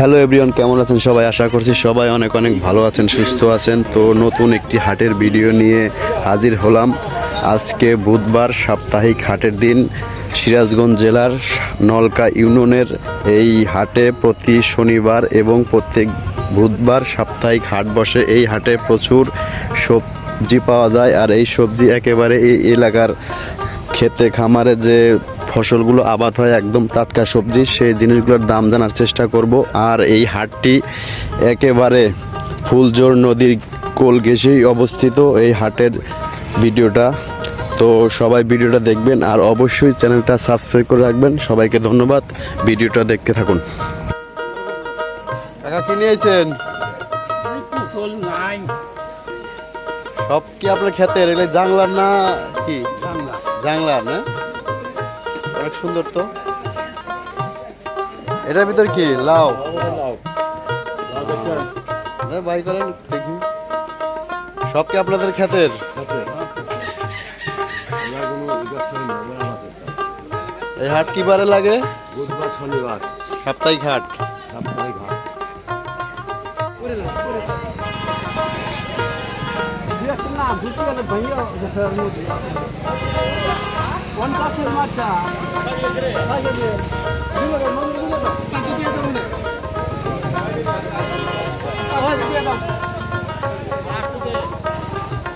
Hello everyone কেমন আছেন সবাই? আশা করছি সবাই অনেক অনেক ভালো আছেন, সুস্থ আছেন। তো নতুন একটি হাটের ভিডিও নিয়ে হাজির হলাম। আজকে বুধবার সাপ্তাহিক হাটের দিন। সিরাজগঞ্জ জেলার নলকা ইউনিয়নের এই হাটে প্রতি শনিবার এবং প্রত্যেক বুধবার সাপ্তাহিক হাট বসে। এই হাটে প্রচুর সবজি পাওয়া যায়। আর এই সবজি একেবারে এই এলাকার খেতে খামারে যে ফসলগুলো আবাদ হয় একদম টাটকা সবজি সেই জিনিসগুলোর দাম জানার চেষ্টা করব। আর এই হাটটি একেবারে ফুলজোর নদীর কোল ঘেঁষেই অবস্থিত এই হাটের ভিডিওটা। তো সবাই ভিডিওটা দেখবেন আর অবশ্যই চ্যানেলটা সাবস্ক্রাইব করে রাখবেন। সবাইকে ধন্যবাদ। ভিডিওটা দেখতে থাকুন। টাকা কিনে আইছেন সব কি আপনার খেতে জাংলার না কি? জাংলার না? অনেক সুন্দর তো। এটার ভিতর কি? লাউ? বাই করেন দেখি। সব কি আপনাদের ক্ষেতের? এই হাট কি বারে লাগে? বুধবার শনিবার সাপ্তাহিক হাট সাপ্তাহিক হাট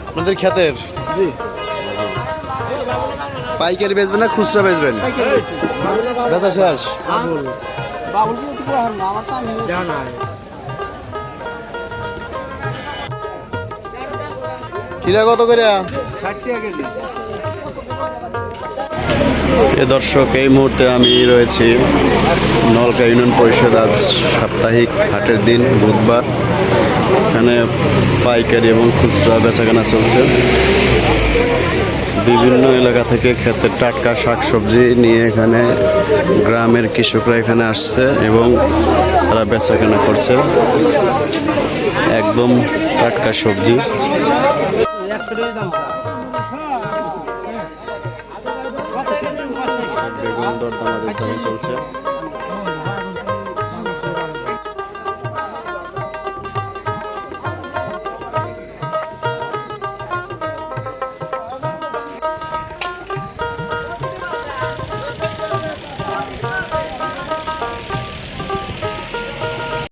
আপনাদের ক্ষেতের? জি। পাইকারি বেচবেন না খুচরা বেচবেন? বেচা। শেষ। কিরা কত করে এ দর্শক, এই মুহূর্তে আমি রয়েছি নলকা ইউনিয়ন পরিষদ আজ সাপ্তাহিক হাটের দিন, বুধবার। এখানে পাইকারি এবং খুচরা বেচাকেনা চলছে। বিভিন্ন এলাকা থেকে ক্ষেতের টাটকা শাকসবজি নিয়ে এখানে গ্রামের কৃষকরা এখানে আসছে এবং তারা বেচাকেনা করছে। একদম টাটকা সবজি। বেগুন দর দামাদের দামে চলছে।